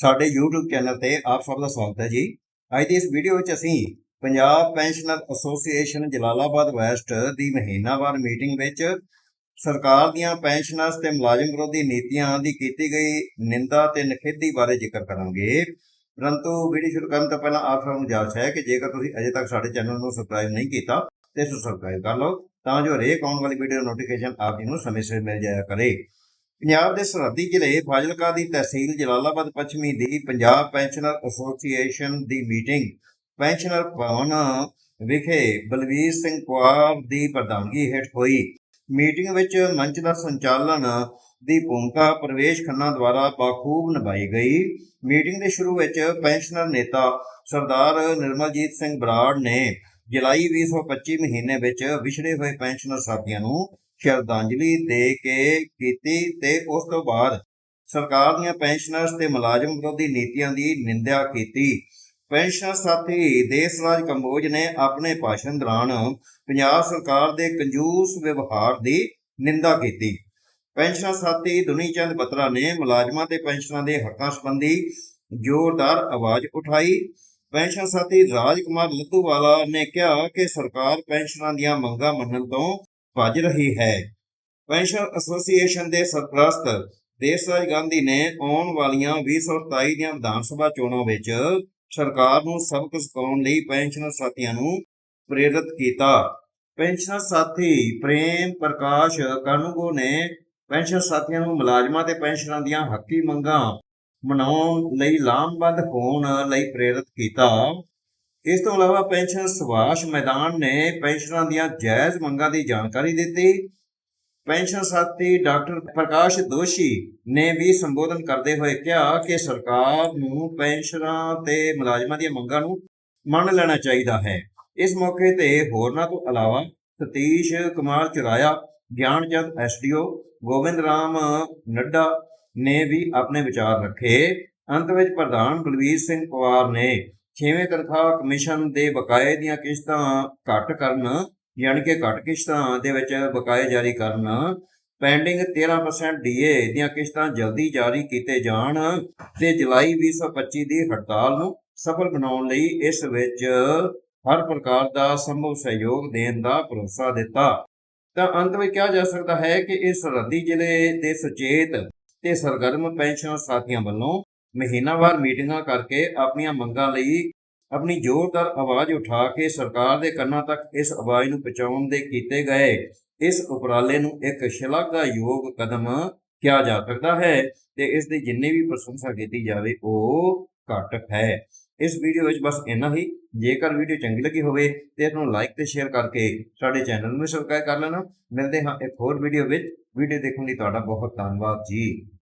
ਸਾਡੇ YouTube channel ਤੇ ਆਪ ਸਭ ਦਾ ਸਵਾਗਤ ਹੈ ਜੀ। ਅੱਜ ਦੀ ਇਸ ਵੀਡੀਓ ਵਿੱਚ ਅਸੀਂ Punjab pensioner association Jalalabad west ਦੀ ਮਹੀਨਾਵਾਰ ਮੀਟਿੰਗ ਵਿੱਚ ਸਰਕਾਰ ਦੀਆਂ ਪੈਨਸ਼ਨਰਸ ਤੇ ਮੁਲਾਜ਼ਮ ਵਿਰੋਧੀ ਨੀਤੀਆਂ ਦੀ ਕੀਤੀ ਗਈ ਨਿੰਦਾ ਤੇ ਨਖੇਦੀ ਬਾਰੇ ਜ਼ਿਕਰ ਕਰਾਂਗੇ। ਪਰੰਤੂ ਵੀਡੀਓ ਸ਼ੁਰੂ ਕਰਨ ਤੋਂ ਪਹਿਲਾਂ ਆਪ ਸਭ ਨੂੰ ਗੁਜ਼ਾਰਿਸ਼ ਹੈ ਕਿ ਜੇਕਰ ਤੁਸੀਂ ਅਜੇ ਤੱਕ ਸਾਡੇ ਚੈਨਲ ਨੂੰ ਸਬਸਕ੍ਰਾਈਬ ਨਹੀਂ ਕੀਤਾ ਤੇ ਇਸ ਨੂੰ ਸਬਸਕ੍ਰਾਈਬ ਕਰ ਲਓ ਤਾਂ ਜੋ ਹਰੇਕ ਆਉਣ ਵਾਲੀ ਵੀਡੀਓ ਨੋਟੀਫਿਕੇਸ਼ਨ ਆਪ ਜੀ ਨੂੰ ਸਮੇਂ ਸਿਰ ਮਿਲ ਜਾਇਆ ਕਰੇ। ਪੰਜਾਬ ਦੇ ਸਰਹੱਦੀ ਜ਼ਿਲ੍ਹੇ ਫਾਜ਼ਿਲਕਾ ਦੀ ਤਹਿਸੀਲ ਜਲਾਲਾਬਾਦ ਪੱਛਮੀ ਦੀ ਪੰਜਾਬ ਪੈਨਸ਼ਨਰ ਐਸੋਸੀਏਸ਼ਨ ਦੀ ਮੀਟਿੰਗ ਪੈਨਸ਼ਨਰ ਭਵਨ ਵਿਖੇ ਬਲਵੀਰ ਸਿੰਘ ਕੁਆਰ ਦੀ ਪ੍ਰਧਾਨਗੀ ਹੇਠ ਹੋਈ। ਮੀਟਿੰਗ ਵਿੱਚ ਮੰਚ ਦਾ ਸੰਚਾਲਨ ਦੀ ਭੂਮਿਕਾ ਪ੍ਰਵੇਸ਼ ਖੰਨਾ ਦੁਆਰਾ ਬਾਖੂਬ ਨਿਭਾਈ ਗਈ। ਮੀਟਿੰਗ ਦੇ ਸ਼ੁਰੂ ਵਿੱਚ ਪੈਨਸ਼ਨਰ ਨੇਤਾ ਸਰਦਾਰ ਨਿਰਮਲਜੀਤ ਸਿੰਘ ਬਰਾੜ ਨੇ ਜੁਲਾਈ 2025 ਮਹੀਨੇ ਵਿੱਚ ਵਿਛੜੇ ਹੋਏ ਪੈਨਸ਼ਨਰ ਸਾਥੀਆਂ ਨੂੰ ਸ਼ਰਧਾਂਜਲੀ ਦੇ ਕੇ ਕੀਤੀ ਤੇ ਉਸ ਤੋਂ ਬਾਅਦ ਸਰਕਾਰ ਦੀਆਂ ਪੈਨਸ਼ਨਰਸ ਤੇ ਮੁਲਾਜ਼ਮ ਵਿਰੋਧੀ ਨੀਤੀਆਂ ਦੀ ਨਿੰਦਿਆ ਕੀਤੀ। ਪੈਨਸ਼ਨ ਸਾਥੀ ਦੇਸਰਾਜ ਕੰਬੋਜ ਨੇ ਆਪਣੇ ਭਾਸ਼ਣ ਦੌਰਾਨ ਪੰਜਾਬ ਸਰਕਾਰ ਦੇ ਕੰਜੂਸ ਵਿਵਹਾਰ ਦੀ ਨਿੰਦਾ ਕੀਤੀ। ਪੈਨਸ਼ਨਰ ਸਾਥੀ ਦੁਨੀ ਚੰਦ ਬਤਰਾ ਨੇ ਮੁਲਾਜ਼ਮਾਂ ਤੇ ਪੈਨਸ਼ਨਾਂ ਦੇ ਹੱਕਾਂ ਸੰਬੰਧੀ ਜ਼ੋਰਦਾਰ ਆਵਾਜ਼ ਉਠਾਈ। ਪੈਨਸ਼ਨ ਸਾਥੀ ਰਾਜ ਕੁਮਾਰ ਲੱਧੂਵਾਲਾ ਨੇ ਕਿਹਾ ਕਿ ਸਰਕਾਰ ਪੈਨਸ਼ਨਾਂ ਦੀਆਂ ਮੰਗਾਂ ਮੰਨਣ ਤੋਂ ਭੱਜ ਰਹੀ ਹੈ। ਪੈਨਸ਼ਨ ਐਸੋਸੀਏਸ਼ਨ ਦੇ ਸਰਪ੍ਰਸਤ ਦੇਸਰਾਜ ਗਾਂਧੀ ਨੇ ਆਉਣ ਵਾਲੀਆਂ 2027 ਦੀਆਂ ਵਿਧਾਨ ਸਭਾ ਚੋਣਾਂ ਵਿੱਚ ਸਰਕਾਰ ਨੂੰ ਸਬਕ ਸਿਖਾਉਣ ਲਈ ਪੈਨਸ਼ਨਰ ਸਾਥੀਆਂ ਨੂੰ ਪ੍ਰੇਰਿਤ ਕੀਤਾ। ਪੈਨਸ਼ਨਰ ਸਾਥੀ ਪ੍ਰੇਮ ਪ੍ਰਕਾਸ਼ ਕਾਨੂੰਗੋ ਨੇ ਪੈਨਸ਼ਨ ਸਾਥੀਆਂ ਨੂੰ ਮੁਲਾਜ਼ਮਾਂ ਤੇ ਪੈਨਸ਼ਨਾਂ ਦੀਆਂ ਹੱਕੀ ਮੰਗਾਂ ਮਨਾਉਣ ਲਈ ਲਾਮਬੰਦ ਹੋਣ ਲਈ ਪ੍ਰੇਰਿਤ ਕੀਤਾ। ਇਸ ਤੋਂ ਇਲਾਵਾ ਪੈਨਸ਼ਨ ਸੁਭਾਸ਼ ਮੈਦਾਨ ਨੇ ਪੈਨਸ਼ਨਾਂ ਦੀਆਂ ਜਾਇਜ਼ ਮੰਗਾਂ ਦੀ ਜਾਣਕਾਰੀ ਦਿੱਤੀ। ਪੈਨਸ਼ਨ ਸਾਥੀ ਡਾਕਟਰ ਪ੍ਰਕਾਸ਼ ਦੋਸ਼ੀ ਨੇ ਵੀ ਸੰਬੋਧਨ ਕਰਦੇ ਹੋਏ ਕਿਹਾ ਕਿ ਸਰਕਾਰ ਨੂੰ ਪੈਨਸ਼ਨਾਂ ਤੇ ਮੁਲਾਜ਼ਮਾਂ ਦੀਆਂ ਮੰਗਾਂ ਨੂੰ ਮੰਨ ਲੈਣਾ ਚਾਹੀਦਾ ਹੈ। ਇਸ ਮੌਕੇ ਤੇ ਹੋਰਨਾਂ ਤੋਂ ਇਲਾਵਾ ਸਤੀਸ਼ ਕੁਮਾਰ ਚੁਰਾਇਆ, ਗਿਆਨਚੰਦ ਐਸਡੀਓ ਗੋਬਿੰਦ ਰਾਮ ਨੱਡਾ ਨੇ ਵੀ ਆਪਣੇ ਵਿਚਾਰ ਰੱਖੇ। ਅੰਤ ਵਿੱਚ ਪ੍ਰਧਾਨ ਬਲਵੀਰ ਸਿੰਘ ਪਵਾਰ ਨੇ ਛੇਵੇਂ ਤਨਖਾਹ ਕਮਿਸ਼ਨ ਦੇ ਬਕਾਏ ਦੀਆਂ ਕਿਸ਼ਤਾਂ ਘੱਟ ਕਰਨ, ਯਾਨੀ ਕਿ ਘੱਟ ਕਿਸ਼ਤਾਂ ਦੇ ਵਿੱਚ ਬਕਾਏ ਜਾਰੀ ਕਰਨ ਪੈਂਡਿੰਗ 13% ਡੀਏ ਦੀਆਂ ਕਿਸ਼ਤਾਂ ਜਲਦੀ ਜਾਰੀ ਕੀਤੇ ਜਾਣ ਤੇ ਜੁਲਾਈ 2025 ਦੀ ਹੜਤਾਲ ਨੂੰ ਸਫਲ ਬਣਾਉਣ ਲਈ ਇਸ ਵਿੱਚ ਹਰ ਪ੍ਰਕਾਰ ਦਾ ਸੰਭਵ ਸਹਿਯੋਗ ਦੇਣ ਦਾ ਭਰੋਸਾ ਦਿੱਤਾ। ਤਾਂ ਅੰਤ ਵਿੱਚ ਕਿਹਾ ਜਾ ਸਕਦਾ ਹੈ ਕਿ ਇਹ ਸਰਹੱਦੀ ਜ਼ਿਲ੍ਹੇ ਦੇ ਸੁਚੇਤ ਤੇ ਸਰਗਰਮ ਪੈਨਸ਼ਨ ਸਾਥੀਆਂ ਵੱਲੋਂ ਮਹੀਨਾਵਾਰ ਮੀਟਿੰਗਾਂ ਕਰਕੇ ਆਪਣੀਆਂ ਮੰਗਾਂ ਲਈ ਆਪਣੀ ਜ਼ੋਰਦਾਰ ਆਵਾਜ਼ ਉਠਾ ਕੇ ਸਰਕਾਰ ਦੇ ਕੰਨਾਂ ਤੱਕ ਇਸ ਆਵਾਜ਼ ਨੂੰ ਪਹੁੰਚਾਉਣ ਦੇ ਕੀਤੇ ਗਏ। ਇਸ ਉਪਰਾਲੇ ਨੂੰ ਇੱਕ ਸ਼ਲਾਘਾਯੋਗ ਕਦਮ ਕਿਹਾ ਜਾ ਸਕਦਾ ਹੈ ਤੇ ਇਸ ਦੀ ਜਿੰਨੀ ਵੀ ਪ੍ਰਸ਼ੰਸਾ ਕੀਤੀ ਜਾਵੇ, ਉਹ ਘੱਟ ਹੈ। ਇਸ ਵੀਡੀਓ ਵਿੱਚ ਬਸ ਇੰਨਾ ਹੀ। ਜੇਕਰ ਵੀਡੀਓ ਚੰਗੀ ਲੱਗੀ ਹੋਵੇ ਤੇ ਇਸ ਨੂੰ ਲਾਈਕ ਤੇ ਸ਼ੇਅਰ ਕਰਕੇ ਸਾਡੇ ਚੈਨਲ ਨੂੰ ਸਬਸਕ੍ਰਾਈਬ ਕਰ ਲੈਣਾ। ਮਿਲਦੇ ਹਾਂ ਇੱਕ ਹੋਰ ਵੀਡੀਓ ਵਿੱਚ। ਵੀਡੀਓ ਦੇਖਣ ਲਈ ਤੁਹਾਡਾ ਬਹੁਤ ਧੰਨਵਾਦ ਜੀ।